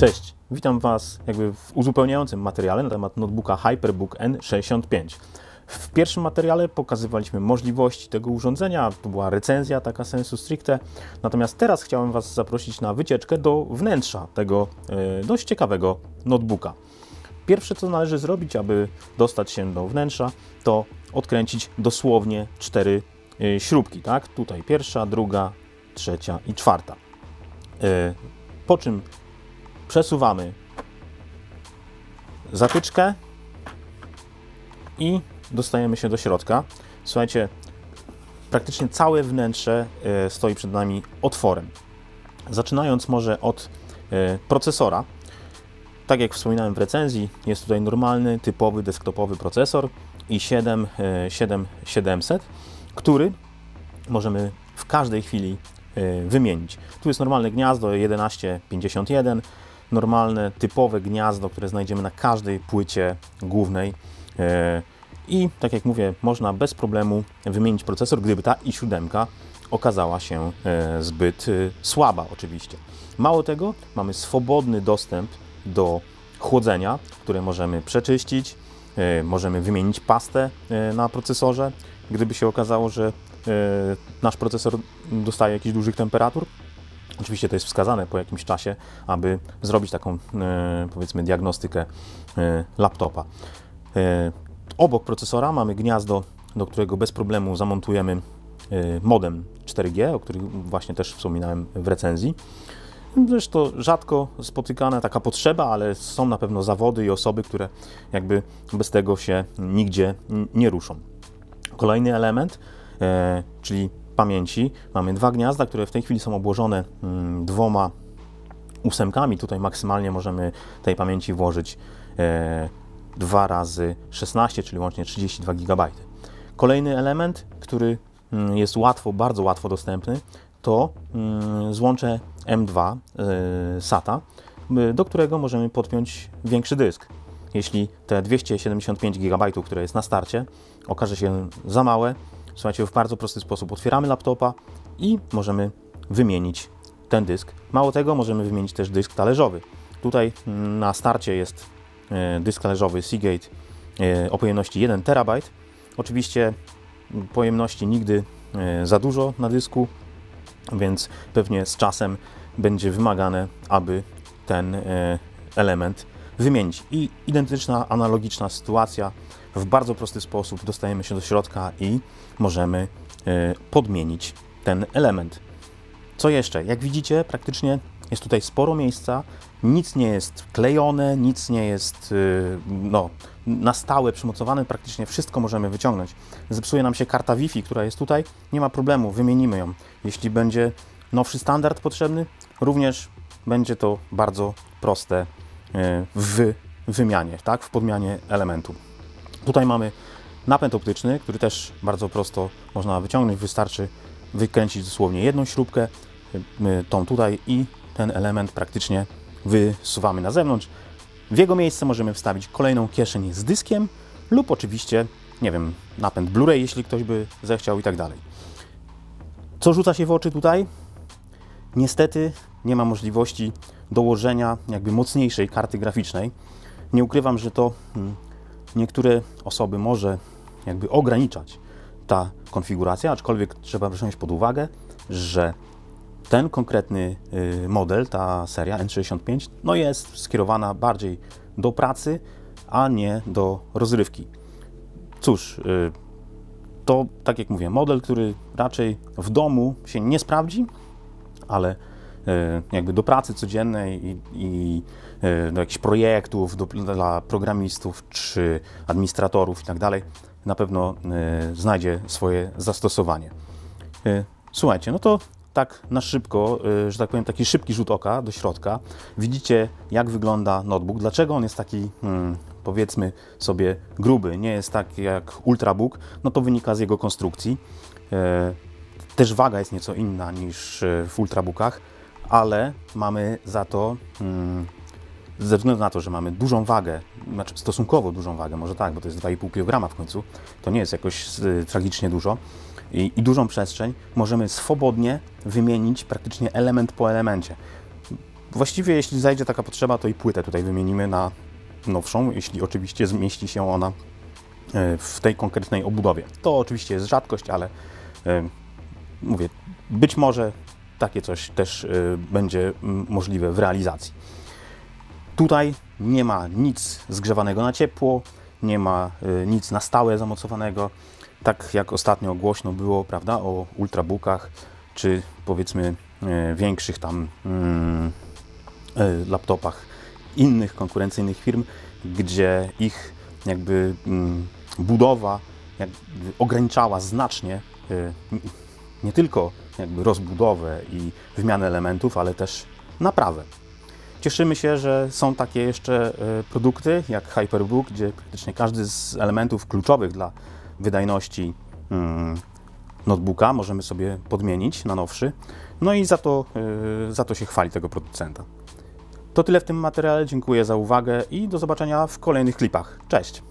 Cześć, witam Was jakby w uzupełniającym materiale na temat notebooka Hyperbook N65. W pierwszym materiale pokazywaliśmy możliwości tego urządzenia, to była recenzja taka sensu stricte, natomiast teraz chciałem Was zaprosić na wycieczkę do wnętrza tego e, dość ciekawego notebooka. Pierwsze, co należy zrobić, aby dostać się do wnętrza, to odkręcić dosłownie cztery e, śrubki, tak? Tutaj pierwsza, druga, trzecia i czwarta. E, po czym przesuwamy zatyczkę i dostajemy się do środka. Słuchajcie, praktycznie całe wnętrze e, stoi przed nami otworem. Zaczynając może od e, procesora. Tak jak wspominałem w recenzji, jest tutaj normalny, typowy desktopowy procesor i7 7700, który możemy w każdej chwili e, wymienić. Tu jest normalne gniazdo 1151, normalne, typowe gniazdo, które znajdziemy na każdej płycie głównej. I tak jak mówię, można bez problemu wymienić procesor, gdyby ta i7 okazała się e, zbyt e, słaba oczywiście. Mało tego, mamy swobodny dostęp do chłodzenia, które możemy przeczyścić, e, możemy wymienić pastę na procesorze, gdyby się okazało, że nasz procesor dostaje jakichś dużych temperatur. Oczywiście to jest wskazane po jakimś czasie, aby zrobić taką powiedzmy diagnostykę laptopa. Obok procesora mamy gniazdo, do którego bez problemu zamontujemy modem 4G, o którym właśnie też wspominałem w recenzji. Zresztą rzadko spotykana taka potrzeba, ale są na pewno zawody i osoby, które jakby bez tego się nigdzie nie ruszą. Kolejny element, e, czyli pamięci. Mamy dwa gniazda, które w tej chwili są obłożone mm, dwoma ósemkami. Tutaj maksymalnie możemy tej pamięci włożyć e, 2 razy 16, czyli łącznie 32 GB. Kolejny element, który mm, jest łatwo, bardzo łatwo dostępny, to mm, złącze M2 y, SATA, do którego możemy podpiąć większy dysk. Jeśli te 275 GB, które jest na starcie, okaże się za małe, słuchajcie, w bardzo prosty sposób otwieramy laptopa i możemy wymienić ten dysk. Mało tego, możemy wymienić też dysk talerzowy. Tutaj na starcie jest E, dysk talerzowy Seagate e, o pojemności 1 TB. Oczywiście pojemności nigdy e, za dużo na dysku, więc pewnie z czasem będzie wymagane, aby ten element wymienić. I identyczna, analogiczna sytuacja. W bardzo prosty sposób dostajemy się do środka i możemy podmienić ten element. Co jeszcze? Jak widzicie, praktycznie jest tutaj sporo miejsca, nic nie jest klejone, nic nie jest y, no, na stałe przymocowane, praktycznie wszystko możemy wyciągnąć. Zepsuje nam się karta Wi-Fi, która jest tutaj, nie ma problemu, wymienimy ją. Jeśli będzie nowszy standard potrzebny, również będzie to bardzo proste y, w wymianie, tak, w podmianie elementu. Tutaj mamy napęd optyczny, który też bardzo prosto można wyciągnąć, wystarczy wykręcić dosłownie jedną śrubkę, y, tą tutaj i ten element praktycznie wysuwamy na zewnątrz. W jego miejsce możemy wstawić kolejną kieszeń z dyskiem lub oczywiście, nie wiem, napęd Blu-ray, jeśli ktoś by zechciał i tak dalej. Co rzuca się w oczy tutaj? Niestety nie ma możliwości dołożenia jakby mocniejszej karty graficznej. Nie ukrywam, że to hmm, niektóre osoby może jakby ograniczać ta konfiguracja, aczkolwiek trzeba wziąć pod uwagę, że ten konkretny y, model, ta seria N65, no jest skierowana bardziej do pracy, a nie do rozrywki. Cóż, y, to tak jak mówię, model, który raczej w domu się nie sprawdzi, ale jakby do pracy codziennej i, i do jakichś projektów do, dla programistów czy administratorów i tak dalej, na pewno znajdzie swoje zastosowanie. Słuchajcie, no to tak na szybko, że tak powiem, taki szybki rzut oka do środka. Widzicie, jak wygląda notebook, dlaczego on jest taki, hmm, powiedzmy sobie, gruby, nie jest tak jak Ultrabook, no to wynika z jego konstrukcji. E, też waga jest nieco inna niż e, w Ultrabookach, ale mamy za to, hmm, ze względu na to, że mamy dużą wagę, znaczy stosunkowo dużą wagę, może tak, bo to jest 2,5 kg w końcu, to nie jest jakoś y, tragicznie dużo, i, i dużą przestrzeń możemy swobodnie wymienić praktycznie element po elemencie. Właściwie jeśli zajdzie taka potrzeba, to i płytę tutaj wymienimy na nowszą, jeśli oczywiście zmieści się ona e, w tej konkretnej obudowie. To oczywiście jest rzadkość, ale e, mówię, być może takie coś też e, będzie możliwe w realizacji. Tutaj nie ma nic zgrzewanego na ciepło, nie ma nic na stałe zamocowanego, tak jak ostatnio głośno było, prawda, o ultrabookach, czy powiedzmy większych tam mm, laptopach innych konkurencyjnych firm, gdzie ich jakby mm, budowa ograniczała znacznie y, nie tylko jakby rozbudowę i wymianę elementów, ale też naprawę. Cieszymy się, że są takie jeszcze y, produkty jak Hyperbook, gdzie praktycznie każdy z elementów kluczowych dla wydajności mm, notebooka możemy sobie podmienić na nowszy. No i za to, y, za to się chwali tego producenta. To tyle w tym materiale. Dziękuję za uwagę i do zobaczenia w kolejnych klipach. Cześć!